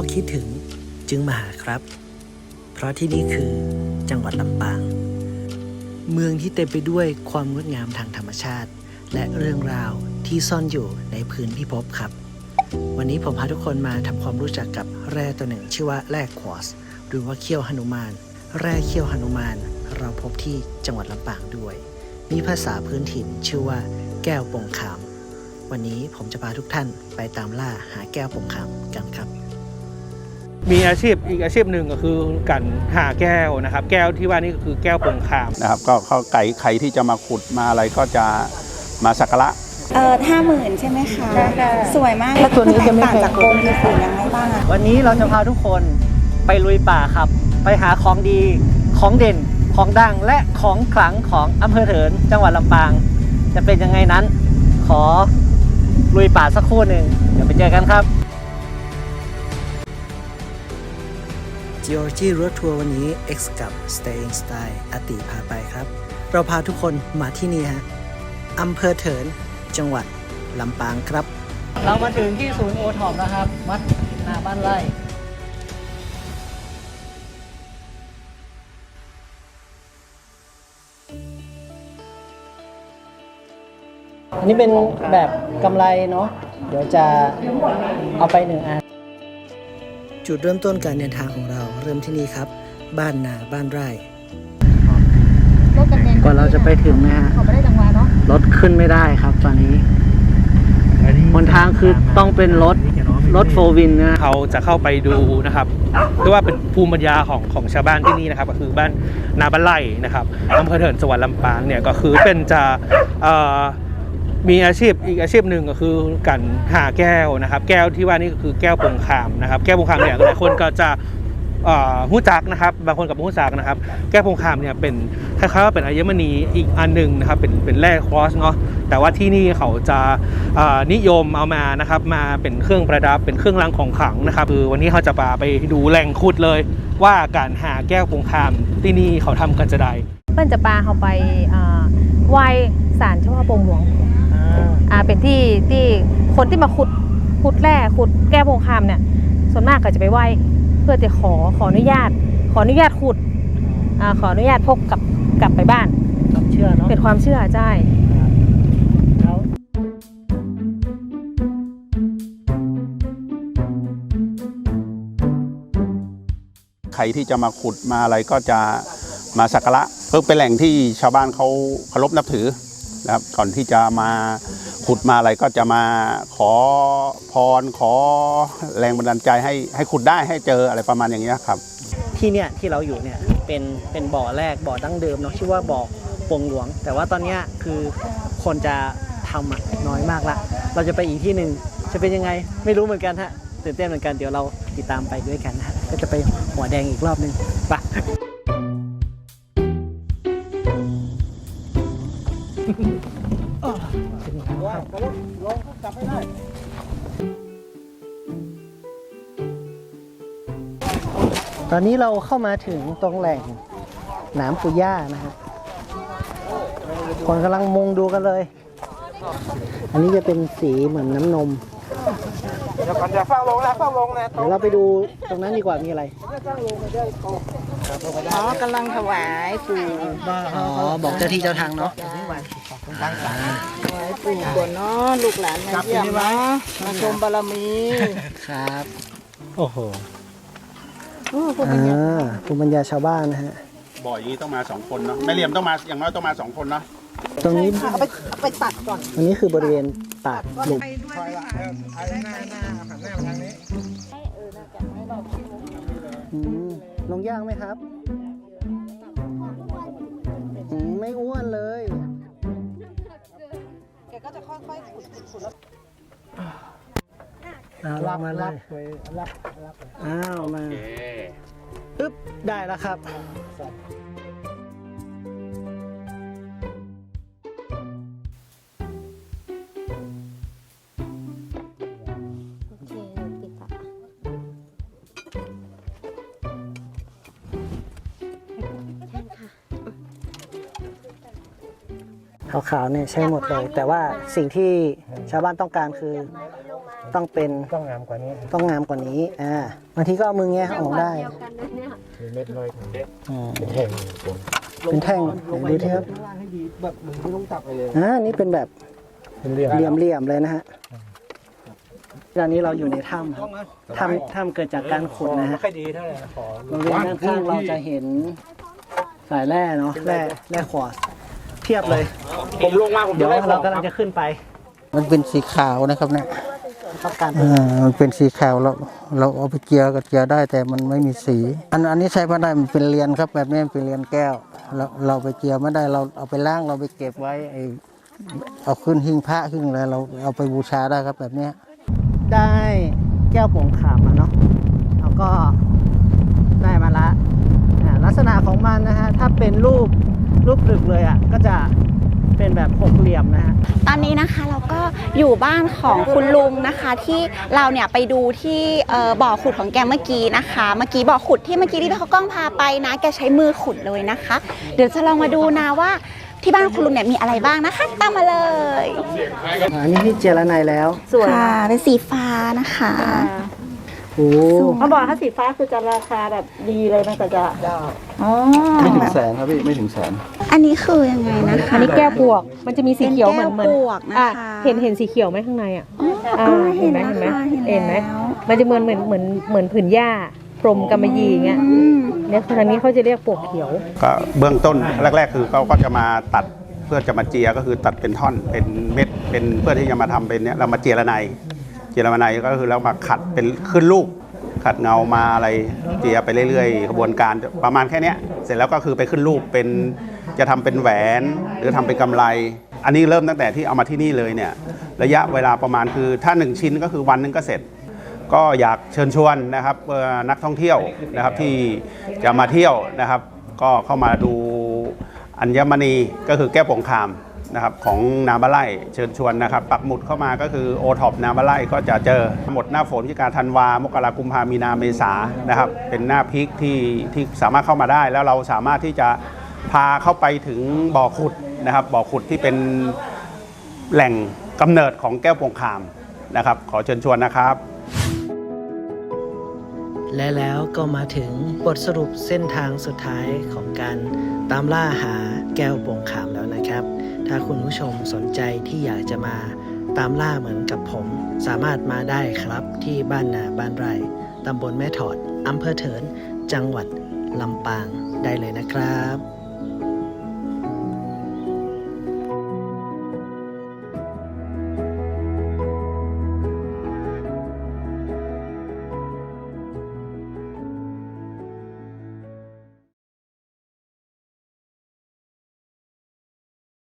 ราะคิดถึงจึงมาหาครับ เพราะที่นี่คือจังหวัดลำปาง เมืองที่เต็มไปด้วยความงดงามทางธรรมชาติ และเรื่องราวที่ซ่อนอยู่ในพื้นพิภพครับ วันนี้ผมพาทุกคนมาทำความรู้จักกับแร่ตัวหนึ่ง ชื่อว่าแร่ควอสหรือว่าเขี้ยวหนุมาน แร่เขี้ยวหนุมานเราพบที่จังหวัดลำปางด้วย มีภาษาพื้นถิ่นชื่อว่าแก้วปงคามวันนี้ผมจะพาทุกท่านไปตามล่าหาแก้วปงคามกันครับ มีอาชีพอีกอาชีพหนึ่งก็คือการหาแก้วนะครับ แก้วที่ว่านี่ก็คือแก้วปงคามนะครับ ก็เขาไก่ใครที่จะมาขุดมาอะไรก็จะมาสักการะเออห้าหมื่นใช่ไหมคะใช่ค่ะสวยมากแล้วตัวนี้จะไม่ต่างแพงจากกรมมีสียังไงบ้างอะวันนี้เราจะพาทุกคนไปลุยป่าครับ ไปหาของดีของเด่นของดังและของขลังของอำเภอเถิน จังหวัดลำปาง จะเป็นยังไงนั้น ขอลุยป่าสักครู่หนึ่งเดี๋ยวไปเจอกันครับ Georgie Road Tour วันนี้ X กับ Staying Style อติพาไปครับ เราพาทุกคนมาที่นี่ฮะอำเภอเถินจังหวัดลำปางครับ เรามาถึงที่ศูนย์โอท็อปนะครับ วัดนาบ้านไร่อันนี้เป็นแบบกำไรเนาะเดี๋ยวจะเอาไปหนึ่งอัน จุดเริ่มต้นการเดินทางของเราเริ่มที่นี่ครับ บ้านนาบ้านไร่รถกันแดงก่อนเราจะไปถึงนะฮะเขาไม่ได้จังหวะเนาะรถขึ้นไม่ได้ครับตอนนี้บนทางคือต้องเป็นรถรถโฟวินนะเขาจะเข้าไปดูนะครับเรียกว่าเป็นภูมิปัญญาของของชาวบ้านที่นี่นะครับ ก็คือบ้านนาบ้านไร่นะครับอำเภอเถินจังหวัดลำปางเนี่ยก็คือเป็นจะเอ่อ มีอาชีพอีกอาชีพหนึ่งก็คือการหาแก้วนะครับ แก้วที่ว่านี่ก็คือแก้วปงคามนะครับ แก้วปงคามเนี่ยหลายคนก็จะหู้จักนะครับ บางคนกับหู้จักนะครับ แก้วปงคามเนี่ยเป็นคล้ายๆว่าเป็นอัญมณีอีกอันหนึ่งนะครับ เป็นเป็นแร่ครอสเนาะแต่ว่าที่นี่เขาจะนิยมเอามานะครับมาเป็นเครื่องประดับเป็นเครื่องรางของขลังนะครับคือวันนี้เขาจะพาไปดูแหล่งขุดเลย ว่าการหาแก้วปงคามที่นี่เขาทำกันจะได้เปิ้นจะปาเขาไปอ่าไหว้ศาลเจ้าพ่อปงหลวง อ่าเป็นที่ที่คนที่มาขุดขุดแร่ขุดแก้วพงคามเนี่ย ส่วนมากก็จะไปไหว้เพื่อจะขอขออนุญาต ขออนุญาตขุดอ่าขออนุญาตพกกลับกลับไปบ้านความเชื่อเนาะเป็นความเชื่อใช่แล้วใครที่จะมาขุดมาอะไรก็จะมาสักการะเพื่อเป็นแหล่งที่ชาวบ้านเขาเคารพนับถือ นะครับก่อนที่จะมาขุดมาอะไรก็จะมาขอพรขอแรงบันดาลใจให้ให้ขุดได้ให้เจออะไรประมาณอย่างเงี้ยครับ ที่เนี่ยที่เราอยู่เนี่ยเป็นเป็นบ่อแรกบ่อดั้งเดิมเนาะชื่อว่าบ่อปงหลวง แต่ว่าตอนเนี้ยคือคนจะทำอะน้อยมากละ เราจะไปอีกที่หนึ่งจะเป็นยังไงไม่รู้เหมือนกันฮะตื่นเต้นเหมือนกันเดี๋ยวเราติดตามไปด้วยกันนะฮะก็จะไปหัวแดงอีกรอบหนึงไป ตอนนี้เราเข้ามาถึงตรงแหล่งหนามปุย่านะฮะคนกำลังมุงดูกันเลย อันนี้จะเป็นสีเหมือนน้ำนม เดี๋ยวก่อนจะเฝ้าลงนะเฝ้าลงนะเดี๋ยวเราไปดูตรงนั้นดีกว่ามีอะไรอ๋อกำลังถวายปู่อ๋อ บอกเจ้าที่เจ้าทางเนาะ ถวายปู่ก่อนเนาะลูกหลานมาเยี่ยมเนาะมาชมบารมีครับโอ้โหโอ้คุณอ่าภูมิปัญญาชาวบ้านนะฮะ บ่ออย่างนี้ต้องมาสองคนเนาะแม่เหลี่ยมต้องมาอย่างน้อยต้องมาสองคนเนาะตรงนี้เอาไปเอาไปตัดก่อนตรงนี้คือบริเวณปากหลุมอืมลงยากไหมครับอืมไม่อ้วนเลย กก็จะค่อยๆขุดขุดเอาลากมาเลยอ้าวมาปึ๊บได้แล้วครับโอ ขาวๆเนี่ยใช้หมดเลย แต่ว่าสิ่งที่ชาวบ้านต้องการคือต้องเป็นต้องงามกว่านี้ต้องงามกว่านี้อ่าบางทีก็เอามือแงะออกได้อืมเป็นแท่งไหนดูที่ครับแบบมึงไม่ต้องจับไปเลยอ่านี่เป็นแบบเป็นเรียเหลี่ยมๆเลยนะฮะตอนนี้เราอยู่ในถ้ำครับถ้ำถ้ำเกิดจากการขุดนะฮะไม่ค่อยดีเท่าไหร่ขอบริเวณด้านข้างเราจะเห็นสายแร่เนาะแร่แร่ขวาเพียบเลย ผมลงมาผมเดี๋ยวเรากำลังจะขึ้นไปมันเป็นสีขาวนะครับเนี่ยต้องการอ่ามันเป็นสีขาวเราเราเอาไปเจียก็เจียได้แต่มันไม่มีสี อันอันนี้ใช้ไม่ได้มันเป็นเรียนครับ แบบนี้มันเป็นเรียนแก้ว เราเราไปเจียไม่ได้เราเอาไปล้างเราไปเก็บไว้ไอเอาขึ้นหิ้งพระขึ้นอะไรเราเอาไปบูชาได้ครับแบบเนี้ย ได้แก้วโป่งขามมาเนาะแล้วก็ได้มาละอ่าลักษณะของมันนะฮะถ้าเป็นรูปรูปปลึกเลยอะก็จะ เป็นแบบหกเหลี่ยมนะฮะตอนนี้นะคะเราก็อยู่บ้านของคุณลุงนะคะที่เราเนี่ยไปดูที่เอ่อบ่อขุดของแกเมื่อกี้นะคะ เมื่อกี้บ่อขุดที่เมื่อกี้ที่เขากล้องพาไปนะ แกใช้มือขุดเลยนะคะ เดี๋ยวจะลองมาดูนะว่าที่บ้านคุณลุงเนี่ยมีอะไรบ้างนะคะตามมาเลยอันนี้ที่เจรไนแล้ว สวยค่ะเป็นสีฟ้านะคะโอ้เขาบอกถ้าสีฟ้าคือจะราคาแบบดีเลยมันก็จะอ๋อไม่ถึงแสนครับพี่ไม่ถึงแสน อันนี้คือยังไงนะคะอันนี้แก้วปวก มันจะมีสีเขียวเหมือนเหมือนป็แก้วปวกนะอะคะเห็นเห็นสีเขียวไหมข้างในอะอ๋ออ่าอ๋อเห็นไหมแล้วเห็นไหมค่ะเห็นไหมแล้วมันจะเหมือนเหมือนเหมือนเหมือนผืนหญ้าพรมกำมะหยี่อย่างเงี้ยอืมเนี่ยทางนี้เขาจะเรียกปวกเขียว ก็เบื้องต้นแรก ๆ คือเขาก็จะมาตัดเพื่อจะมาเจียก็คือตัดเป็นท่อนเป็นเม็ดเป็นเพื่อที่จะมาทำเป็นเนี้ยเรามาเจียระไน เจียระไนก็คือเรามาขัดเป็นขึ้นลูกขัดเงามาอะไรเจียไปเรื่อยๆกระบวนการประมาณแค่นี้เสร็จแล้วก็คือไปขึ้นรูปเป็นจะทำเป็นแหวนหรือทำเป็นกำไร อันนี้เริ่มตั้งแต่ที่เอามาที่นี่เลยเนี่ยระยะเวลาประมาณคือถ้าหนึ่งชิ้นก็คือวันหนึงก็เสร็จ ก็อยากเชิญชวนนะครับนักท่องเที่ยวนะครับที่จะมาเที่ยวนะครับ ก็เข้ามาดูอัญมณีก็คือแก้วผงคาม นะครับของนาบาไล่เชิญชวนนะครับ ปักหมุดเข้ามาก็คือโอท็อปนาบาไล่ก็จะเจอหมดหน้าฝนพิการธันวามกรากุมภามีนาเมษานะครับ เป็นหน้าพีคที่ที่สามารถเข้ามาได้ แล้วเราสามารถที่จะพาเข้าไปถึงบ่อขุดนะครับบ่อขุดที่เป็นแหล่งกำเนิดของแก้วผงคามนะครับ ขอเชิญชวนนะครับ และแล้วก็มาถึงบทสรุปเส้นทางสุดท้ายของการตามล่าหาแก้วโป่งขามแล้ว นะครับ ถ้าคุณผู้ชมสนใจที่อยากจะมาตามล่าเหมือนกับผม สามารถมาได้ครับที่บ้านนาบ้านไร่ตำบลแม่ถอดอำเภอเถิน จังหวัดลำปางได้เลยนะครับ